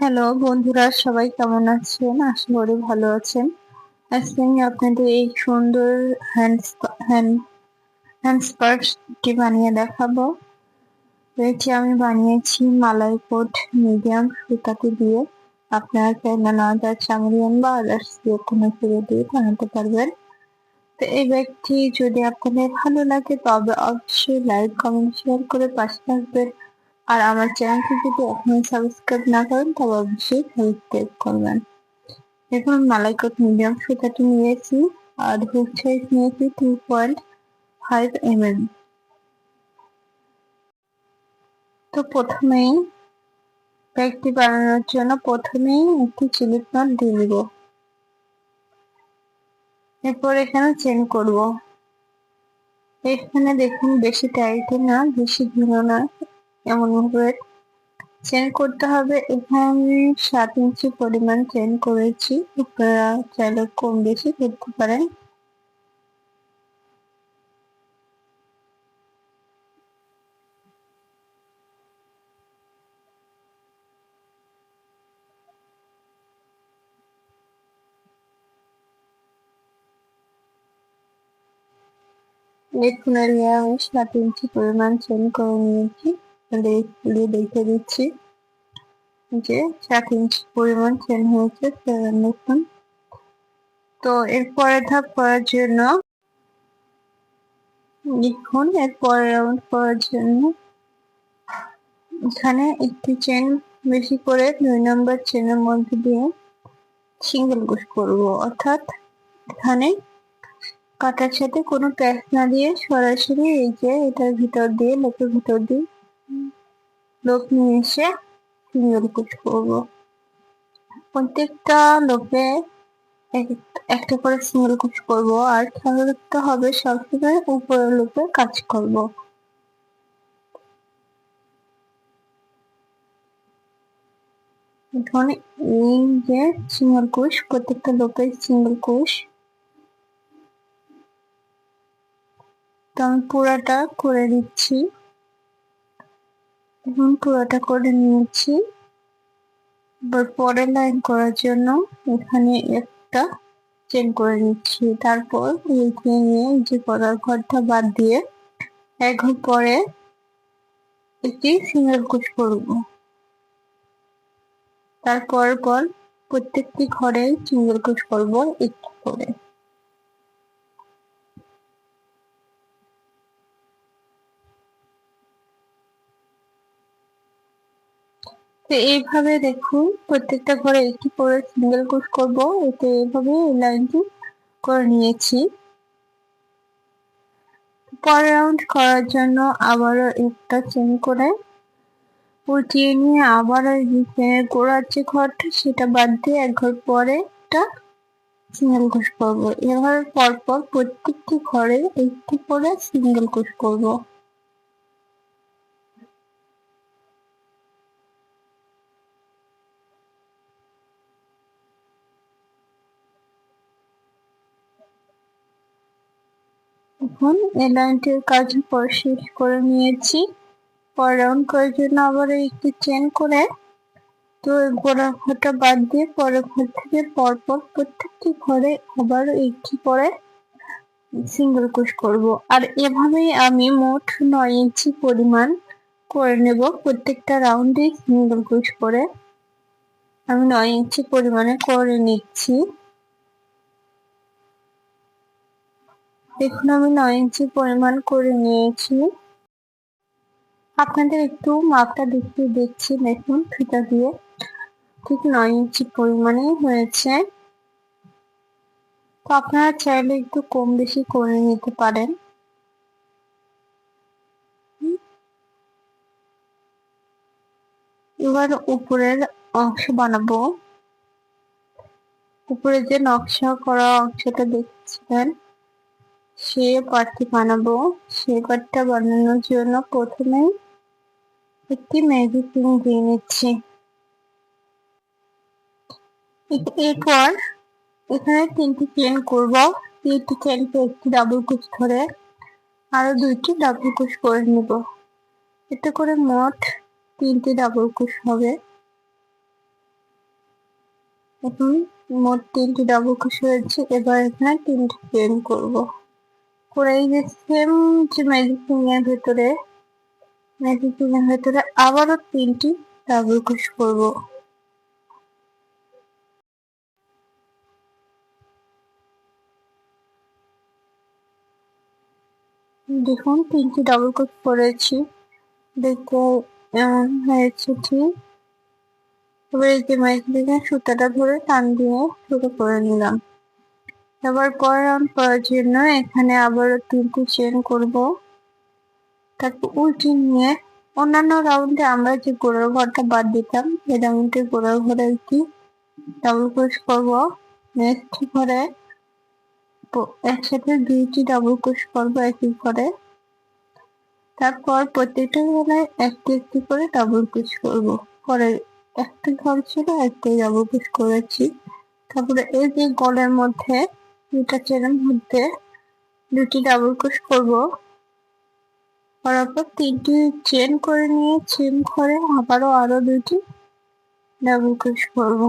Hello বন্ধুরা, সবাই কেমন আছেন? আশা করি ভালো আছেন। আজকে আমি আপনাদের এই সুন্দর হ্যান্ড হ্যান্ড হ্যান্ড বানিয়ে দেখাবো। এটি আমি বানিয়েছি মালাই কোট মিডিয়াম সুতাতে দিয়ে। আপনারা চাইলে নাদার চামড়িয়ান বা আদার্স দিয়ে কোনো ফিরে দিয়ে বানাতে পারবেন। তো এই ব্যাগটি যদি আপনাদের ভালো লাগে, তবে অবশ্যই লাইক কমেন্ট শেয়ার করে পাশে থাকবেন। আর আমার চ্যানেলটি যদি এখনও সাবস্ক্রাইব না করেন তবে অবশ্যই সাবস্ক্রাইব করবেন। এখন মালাইকট মিডিয়াম সুতাটি নিয়েছি, আর হুক সাইজ নিয়েছি two point five M M তো প্রথমেই ব্যাগটি বানানোর জন্য প্রথমেই একটি চিলিপ নট দিয়ে দিব। এরপর এখানে চেন করব। এখানে দেখুন, বেশি টাইটে না, বেশি ঘন না। এমন ভাবে চেন করতে হবে। এখানে আমি সাত ইঞ্চি পরিমাণ চেন করেছি। আপনারা চাইলে কম বেশি করতে পারেন। দেখুন আমি সাত ইঞ্চি পরিমাণ চেন করে নিয়েছি। দিয়ে দেখে দিচ্ছি যে সাত ইঞ্চি পরিমাণ চেন হয়েছে তো ধাপ করার জন্য এরপরে রাউন্ড করার জন্য এখানে একটি চেন বেশি করে দুই নম্বর চেনের মধ্যে দিয়ে সিঙ্গেল গোস করব। অর্থাৎ এখানে কাটার সাথে কোনো প্যাচ না দিয়ে সরাসরি এই যে এটার ভিতর দিয়ে লোকের ভিতর দিয়ে লোক নিয়ে এসে সিঙ্গেল কুচ করব প্রত্যেকটা লোকে একটা করে সিঙ্গেল কুচ করব আর খেয়াল হবে সবসময় উপরের লোকে কাজ করব এখানে এই যে সিঙ্গেল কুশ প্রত্যেকটা লোকের সিঙ্গেল কুশ তো আমি পুরাটা করে দিচ্ছি এখন পুরোটা করে নিয়েছি। এবার পরের লাইন করার জন্য এখানে একটা চেন করে নিচ্ছি। তারপর এইখানে নিয়ে যে করার ঘরটা বাদ দিয়ে এক ঘর পরে একটি সিঙ্গেল কুচ করব। তারপর পর প্রত্যেকটি ঘরে সিঙ্গেল কুচ করব, একটু করে। তো এইভাবে দেখুন প্রত্যেকটা ঘরে একটি করে সিঙ্গেল কোট করব। এতে এইভাবে এই লাইনটি করে নিয়েছি। পর রাউন্ড করার জন্য আবারও একটা চেন করে উঠিয়ে নিয়ে আবার গোড়ার যে ঘরটা, সেটা বাদ দিয়ে এক ঘর পরে একটা সিঙ্গেল কোষ করব। এবার পরপর প্রত্যেকটি ঘরে একটি করে সিঙ্গেল কোষ করব। এখন এই লাইনটির কাজ পর শেষ করে নিয়েছি। পর রাউন্ড করার জন্য আবার একটু চেন করে তো গোড়া ঘরটা বাদ দিয়ে পরের ঘর থেকে পরপর প্রত্যেকটি ঘরে আবার একটি করে সিঙ্গেল কোষ করব। আর এভাবেই আমি মোট নয় ইঞ্চি পরিমাণ করে নেব প্রত্যেকটা রাউন্ডে সিঙ্গেল কোষ করে। আমি নয় ইঞ্চি পরিমাণে করে নিচ্ছি। দেখুন, আমি নয় ইঞ্চি পরিমাণ করে নিয়েছি। আপনাদের একটু মাপটা দেখতে দেখছি দেখুন, ফিতা দিয়ে ঠিক নয় ইঞ্চি পরিমাণে হয়েছে। তো আপনারা চাইলে একটু কম বেশি করে নিতে পারেন। এবার উপরের অংশ বানাবো। উপরে যে নকশা করা অংশটা দেখছিলেন সে পাটটি বানাবো সে পাটটা বানানোর জন্য প্রথমে একটি ম্যাজিক দিয়ে নিচ্ছি। এরপর এখানে তিনটি চেন করব। তিনটি চেনকে একটি ডাবল কুচ ধরে আরও দুইটি ডাবল কুচ করে নেব। এতে করে মোট তিনটি ডাবল কুচ হবে। এখন মোট তিনটি ডাবল কুশি হয়েছে। এবার এখানে তিনটি চেন করব। করে যে যে ম্যাজিক এর ভেতরে, ম্যাজিক ভেতরে আবারও তিনটি ডাবল কুশ করব। দেখুন, তিনটি ডাবল কোট করেছি। দেখতে এমন হয়েছে ঠিক। এবার এই যে দিকে সুতাটা ধরে টান দিয়ে শুরু করে নিলাম। এবার পরের রাউন্ড করার জন্য এখানে আবারও তিনটি চেন করব। তারপর উল্টি নিয়ে অন্যান্য রাউন্ডে আমরা যে গোড়ার ঘরটা বাদ দিতাম এই রাউন্ডে গোড়ার ঘরে একটি ডাবল ক্রোশ করব। নেক্সট ঘরে একসাথে দুইটি ডাবল ক্রোশ করব একই ঘরে। তারপর প্রত্যেকটা ঘরে একটি একটি করে ডাবল ক্রোশ করব। পরে একটা ঘর ছিল একটাই ডাবল ক্রোশ করেছি। তারপরে এই যে গলের মধ্যে দুটা চেনের মধ্যে দুটি ডাবল ক্রোশ করব। করার পর তিনটি চেন করে নিয়ে চেন করে আবারও আরও দুটি ডাবল ক্রোশ করব।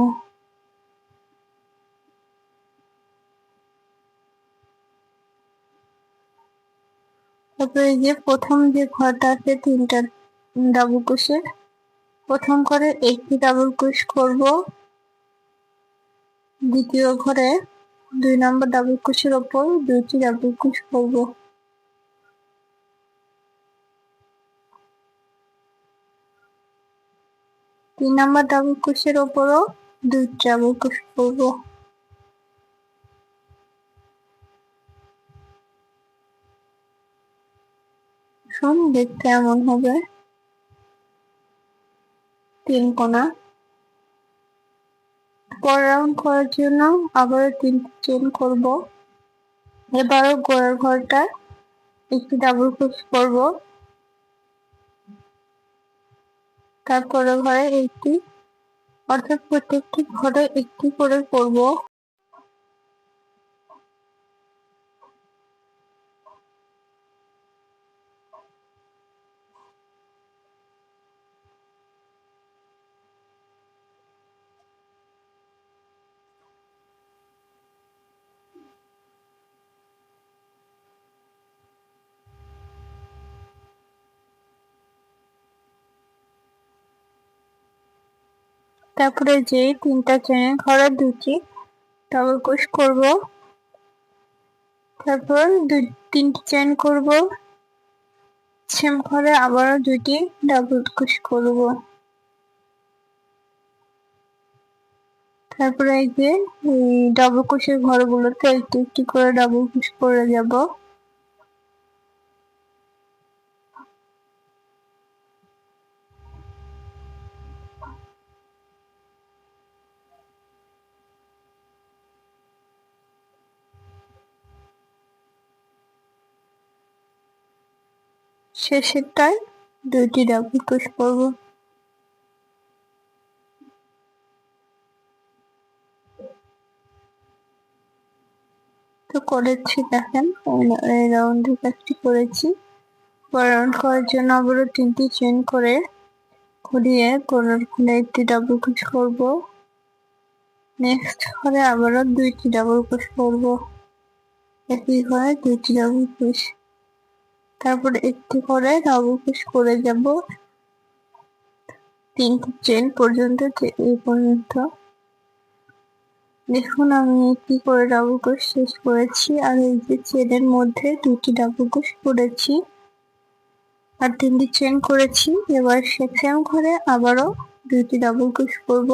তারপরে যে প্রথম যে ঘরটা আছে তিনটা ডাবল ক্রোশের প্রথম ঘরে একটি ডাবল ক্রোশ করব। দ্বিতীয় ঘরে দুই নম্বর ডাবল ক্রোশের ওপর দুইটি ডাবল ক্রোশ করব। তিন নম্বর ডাবল ক্রোশের ওপরও দুই ডাবল ক্রোশ করব। দেখতে এমন হবে। তিন কোনা। পর রাউন্ড করার জন্য চেন করব। এবারও গোড়ার ঘরটা একটি ডাবল ক্রোশ করব। তারপরে ঘরে একটি, অর্থাৎ প্রত্যেকটি ঘরে একটি করে করব। তারপরে যে তিনটা চেনের ঘরে দুটি ডাবল ক্রোশ করব। তারপর দুই, তিনটি চেন করব। সেম ঘরে আবারও দুটি ডাবল ক্রোশ করব। তারপরে এই যে ডাবল ক্রোশের ঘরগুলোতে একটু একটি করে ডাবল ক্রোশ করে যাব। শেষেরটায় দুইটি ডাবল ক্রোশ করব তো করেছি দেখেন রাউন্ডের কাজটি করেছি। রাউন্ড করার জন্য আবারও তিনটি চেন করে ঘুরিয়ে কোনার খুলে একটি ডাবল ক্রোশ করব। নেক্সট ঘরে আবারও দুইটি ডাবল ক্রোশ করব। একই ঘরে দুইটি ডাবল ক্রোশ তারপর একটি করে ডাবল ক্রোশ করে যাব। তিনটি চেন পর্যন্ত এই পর্যন্ত। দেখুন আমি একটি করে ডাবল ক্রোশ শেষ করেছি। আর এই যে চেনের মধ্যে দুটি ডাবল ক্রোশ করেছি। আর তিনটি চেন করেছি। এবার সেম ঘরে আবারও দুটি ডাবল ক্রোশ করব।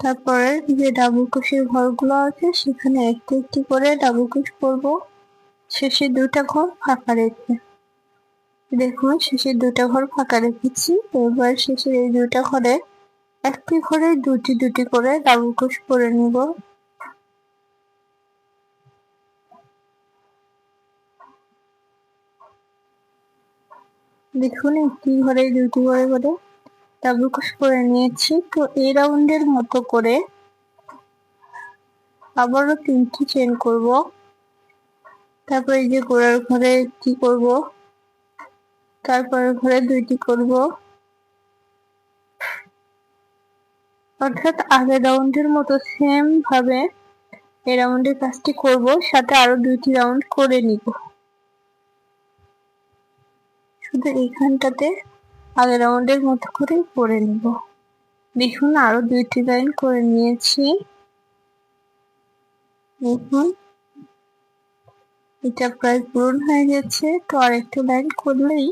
তারপরে যে ডাবল ক্রোশের ঘরগুলো আছে, সেখানে একটি একটি করে ডাবল ক্রোশ করব। শেষে দুটা ঘর ফাঁকা রেখে। দেখুন, শেষে দুটা ঘর ফাঁকা রেখেছি। এবার শেষের এই দুটা ঘরে একটি ঘরে দুটি দুটি করে ক্রোশ করে নিব। দেখুন, একটি ঘরে দুটি ঘরে করে ক্রোশ করে নিয়েছি। তো এই রাউন্ডের মতো করে আবারও তিনটি চেন করব। তারপর এই যে গোড়ার ঘরে কি করব? তারপর ঘরে দুইটি করব। অর্থাৎ আগের রাউন্ডের মতো সেম ভাবে এই রাউন্ডের কাজটি করব, সাথে আরও দুইটি রাউন্ড করে নিব। শুধু এইখানটাতে আগের রাউন্ডের মতো করে করে নিব। দেখুন, আরও দুইটি লাইন করে নিয়েছি। দেখুন। এটা প্রায় পূরণ হয়ে গেছে। তো আর আরেকটা লাইন করলেই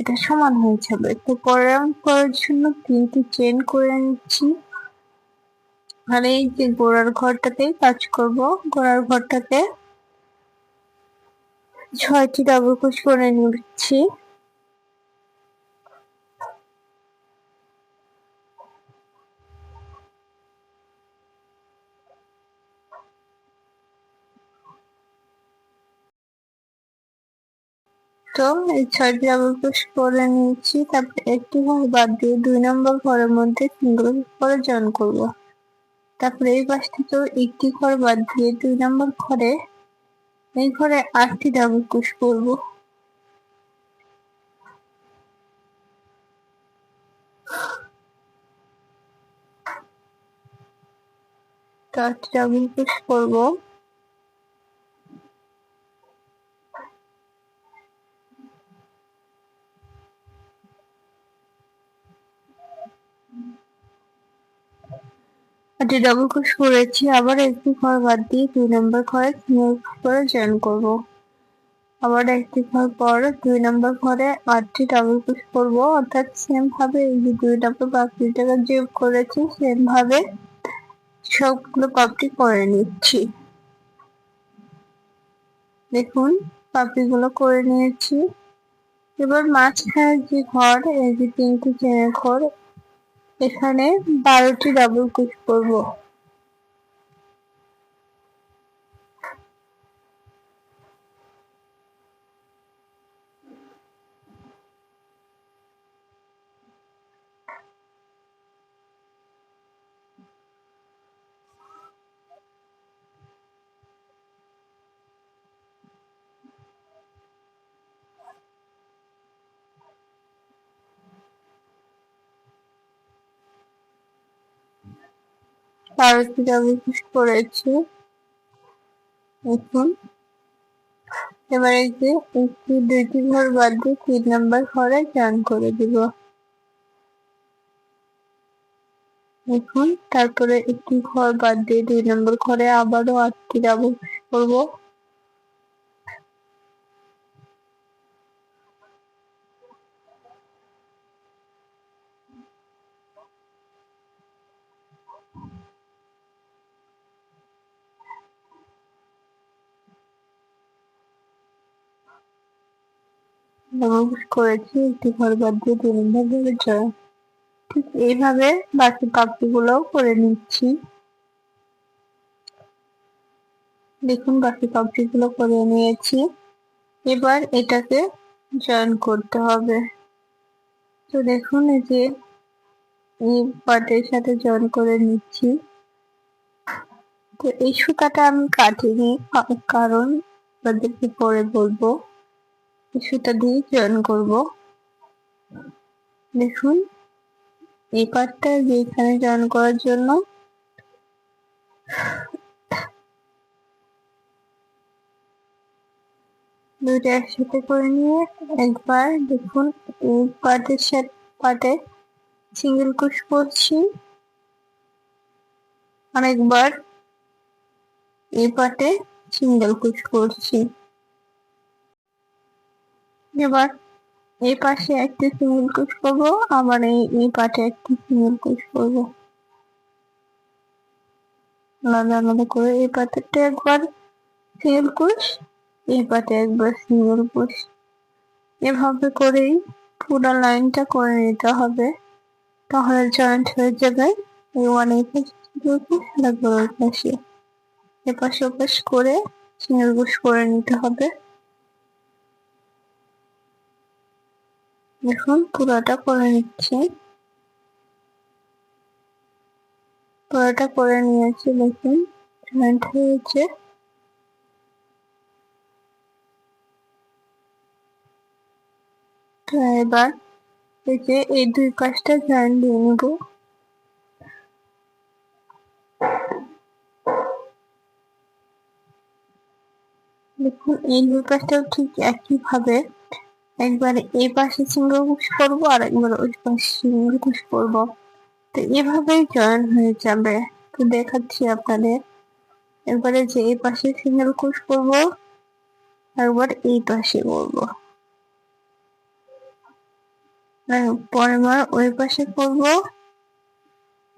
এটা সমান হয়ে যাবে। তো পরের করার জন্য তিনটি চেন করে নিচ্ছি। আর এই যে গোড়ার ঘরটাতেই কাজ করব। গোড়ার ঘরটাতে ছয়টি ডাবল কুচ করে নিচ্ছি। তো এই ছয়টি ডাবল করে নিয়েছি। তারপর একটি ঘর বাদ দিয়ে দুই নম্বর ঘরের মধ্যে সিঙ্গেল করে জয়েন করব। তারপরে এই পাশ থেকেও একটি ঘর বাদ দিয়ে দুই নম্বর ঘরে, এই ঘরে আটটি ডাবল ক্রোশ করব। আটটি ডাবল ক্রোশ করব। এটি ডাবল ক্রোশ করেছি আবার একটি ঘর বাদ দিয়ে দুই নম্বর ঘরে করে জয়েন করব। আবার একটি ঘর পর দুই নম্বর ঘরে আটটি ডাবল ক্রোশ করব অর্থাৎ সেম ভাবে এই যে দুই নম্বর পাপড়িটাকে যে করেছি সেম ভাবে সবগুলো পাপড়ি করে নিচ্ছি। দেখুন পাপড়িগুলো করে নিয়েছি। এবার মাঝখানে যে ঘর, এই যে তিনটি চেনের ঘর এখানে বারোটি ডাবল ক্লিক করব। ডাবল করেছি। এখন এবার যে একটি দুইটি ঘর বাদ দিয়ে তিন নম্বর ঘরে জয়েন করে দিব। এখন তারপরে একটি ঘর বাদ দিয়ে দুই নম্বর ঘরে আবারও আটটি ডাবল করব। করেছি, একটি ঘর বাদ দিয়ে দুই নম্বর ঘরে জয়েন ঠিক এইভাবে বাকি পাপড়িগুলোও করে নিচ্ছি। দেখুন, বাকি পাপড়িগুলো করে নিয়েছি। এবার এটাকে জয়েন করতে হবে। তো দেখুন, এই যে এই পাটের সাথে জয়েন করে নিচ্ছি। তো এই সুতাটা আমি কাটিনি, কারণ তাদেরকে পরে বলব। সুতা দিয়ে জয়েন করব। দেখুন, এই পার্টটা যেখানে জয়েন করার জন্য দুইটা একসাথে করে নিয়ে একবার দেখুন এই পার্টের সাথে, পার্টে সিঙ্গেল কুশ করছি। আরেকবার এই পার্টে সিঙ্গেল কুশ করছি। এবার এই পাশে একটি সিঙ্গেল কুচ করব, আবার এই এই পাশে একটি সিঙ্গেল কুচ করব। আলাদা আলাদা করে এই পাতেরটা একবার সিঙ্গেল কুচ এই পাতে একবার সিঙ্গেল কুচ এভাবে করেই পুরো লাইনটা করে নিতে হবে, তাহলে জয়েন্ট হয়ে যাবে। এই ওয়ান এই পাশে, এপাশে ওপাশ করে সিঙ্গেল কুচ করে নিতে হবে। দেখুন পুরোটা করে নিচ্ছি। পুরোটা করে নিয়েছি, দেখুন জয়েন্ট হয়েছে। তো এবার দেখে এই দুই কাজটা জয়েন্ট দিয়ে নেব। দেখুন, এই দুই পাশটাও ঠিক একইভাবে একবার এই পাশে সিঙ্গেল কুশ করব আর একবার ওই পাশে সিঙ্গেল কুশ করব। তো এভাবেই জয়েন হয়ে যাবে। তো দেখাচ্ছি আপনাদের। এবারে যে এই পাশে সিঙ্গেল কুশ করব একবার এই পাশে করব। পরের বার ওই পাশে করব,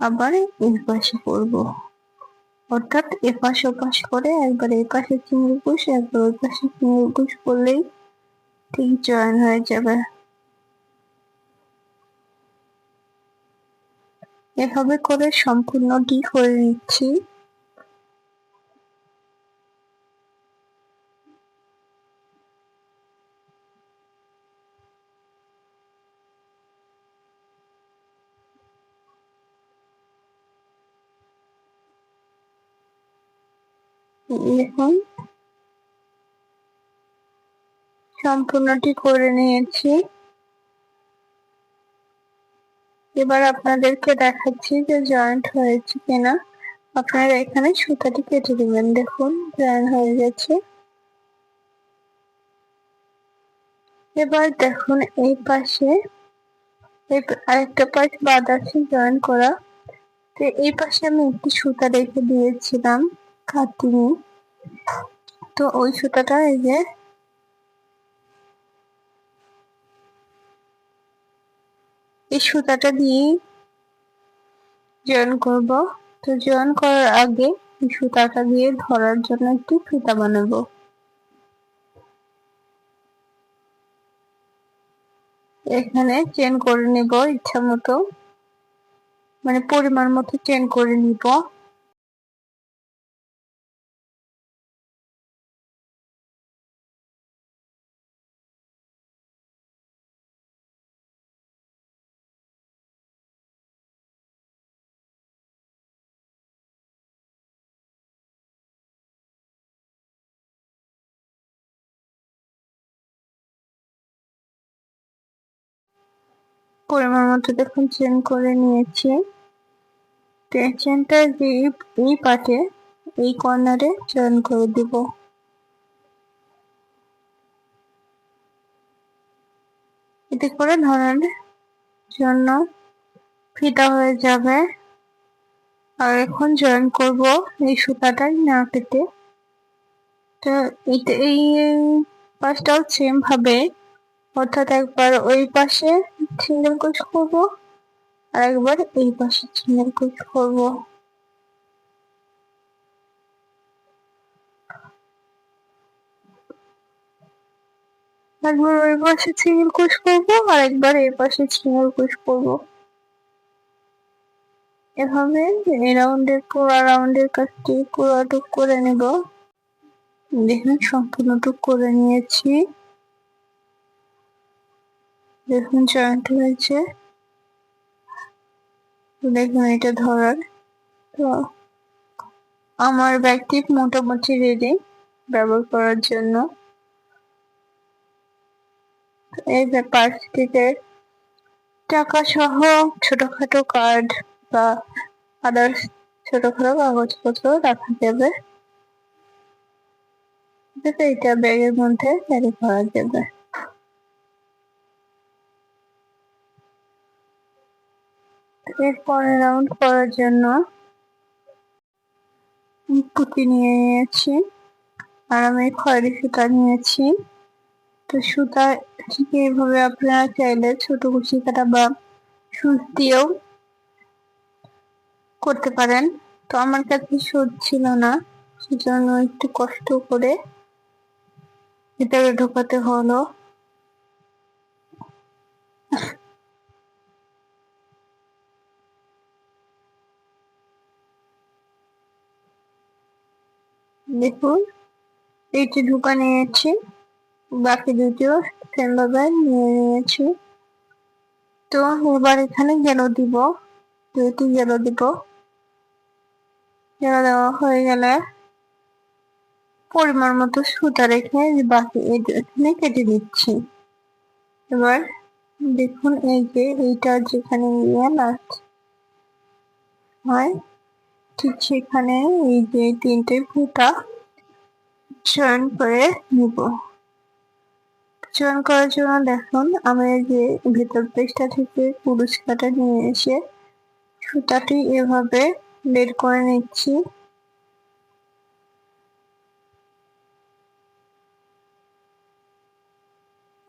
আবার এই পাশে করব। অর্থাৎ এপাশ ওপাশ করে একবার এই পাশে চিংড়ি কুশ একবার ওই পাশে চিংড়ি কুশ করলেই ঠিক জয়েন হয়ে যাবে এভাবে করে সম্পূর্ণ সম্পূর্ণটি করে নিচ্ছি দেখুন সম্পূর্ণটি করে নিয়েছি। এবার আপনাদেরকে দেখাচ্ছি যে জয়েন্ট হয়েছে কিনা। আপনারা এখানে সুতাটি কেটে দিবেন। দেখুন জয়েন্ট হয়ে গেছে। এবার দেখুন, এই পাশে আরেকটা পাশ বাদ আছে জয়েন করা। তো এই পাশে আমি একটি সুতা রেখে দিয়েছিলাম কাটিনি তো ওই সুতাটা এই যে এই সুতাটা দিয়ে জয়েন করব। তো জয়েন করার আগে এই সুতাটা দিয়ে ধরার জন্য একটি ফিতা বানাবো। এখানে চেন করে নিব ইচ্ছা মতো। মানে পরিমাণ মতো চেন করে নিব। পরিমাণ মতো দেখুন চেন করে নিয়েছি। চেনটা যে এই পাটে এই কর্নারে চেন করে দিব। এতে করে ধরার জন্য ফিতা হয়ে যাবে। আর এখন জয়েন করব এই সুতাটাই না কেটে। তো এই পাশটাও সেম ভাবে, অর্থাৎ একবার ওই পাশে সিঙ্গেল কুচ করব। আর একবার এই পাশে সিঙ্গেল কুচ করব। একবার ওই পাশে সিঙ্গেল কুচ করব আর একবার এই পাশে সিঙ্গেল কুচ করব। এভাবে এই রাউন্ডের পুরো রাউন্ডের কাজটি পুরোটুক করে নেব। দেখুন, সম্পূর্ণটুক করে নিয়েছি। দেখুন জয়েন্ট হয়েছে। দেখুন এটা ধরার। তো আমার ব্যাগটি মোটামুটি রেডি ব্যবহার করার জন্য। এই পার্সটিতে টাকা সহ ছোটখাটো কার্ড বা আদার্স ছোটখাটো কাগজপত্র রাখা যাবে। এটা ব্যাগের মধ্যে ক্যারি করা যাবে। এরপরে রাউন্ড করার জন্য পুঁতি নিয়ে নিয়েছি। আর আমি খয়েরি সুতা নিয়েছি। তো সুতা ঠিক এইভাবে আপনারা চাইলে ছোট কুচি কাটা বা সুচ দিয়েও করতে পারেন। তো আমার কাছে সুচ ছিল না, সেজন্য একটু কষ্ট করে ভিতরে ঢোকাতে হলো। দেখুন, এইটি ঢুকা নিয়েছি বাকি দুটিও সেমভাবে নিয়ে নিয়েছি। তো এবার এখানে গেল দিব। দুইটি গেল দিব। গেল দেওয়া হয়ে গেলে পরিমাণ মতো সুতা রেখে বাকি এখানে কেটে দিচ্ছি। এবার দেখুন এই যে এইটা যেখানে গিয়ে লাস্ট হয়। ঠিক সেখানে এই যে তিনটে ফুটা চয়ন করে নিব। চয়ন করার জন্য দেখুন, আমি যে ভেতর পেস্টটা থেকে পুরস্কারটা নিয়ে এসে সুতাটি এভাবে বের করে নিচ্ছি।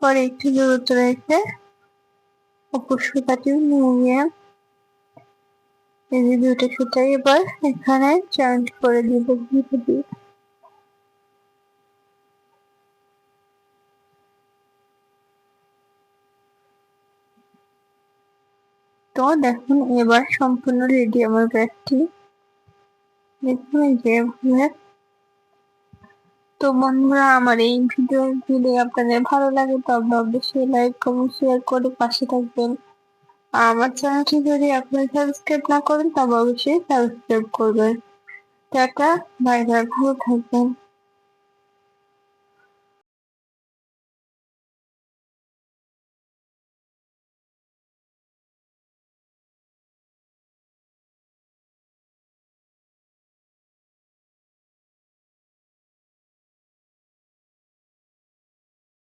পরে একটু দূরত্ব রেখে অপর সুতাটি নিয়ে এই যে দুটো সুতা এবার এখানে জয়েন্ট করে দিব দিয়ে। তো দেখুন, এবার সম্পূর্ণ রেডি আমার ব্যাগটি। দেখুন যে তো বন্ধুরা, আমার এই ভিডিও যদি আপনাদের ভালো লাগে তবে অবশ্যই লাইক কমেন্ট শেয়ার করে পাশে থাকবেন। আমার চ্যানেলটি যদি আপনি সাবস্ক্রাইব না করেন তবে অবশ্যই সাবস্ক্রাইব করবেন। টাটা বাই বাই ভালো থাকবেন।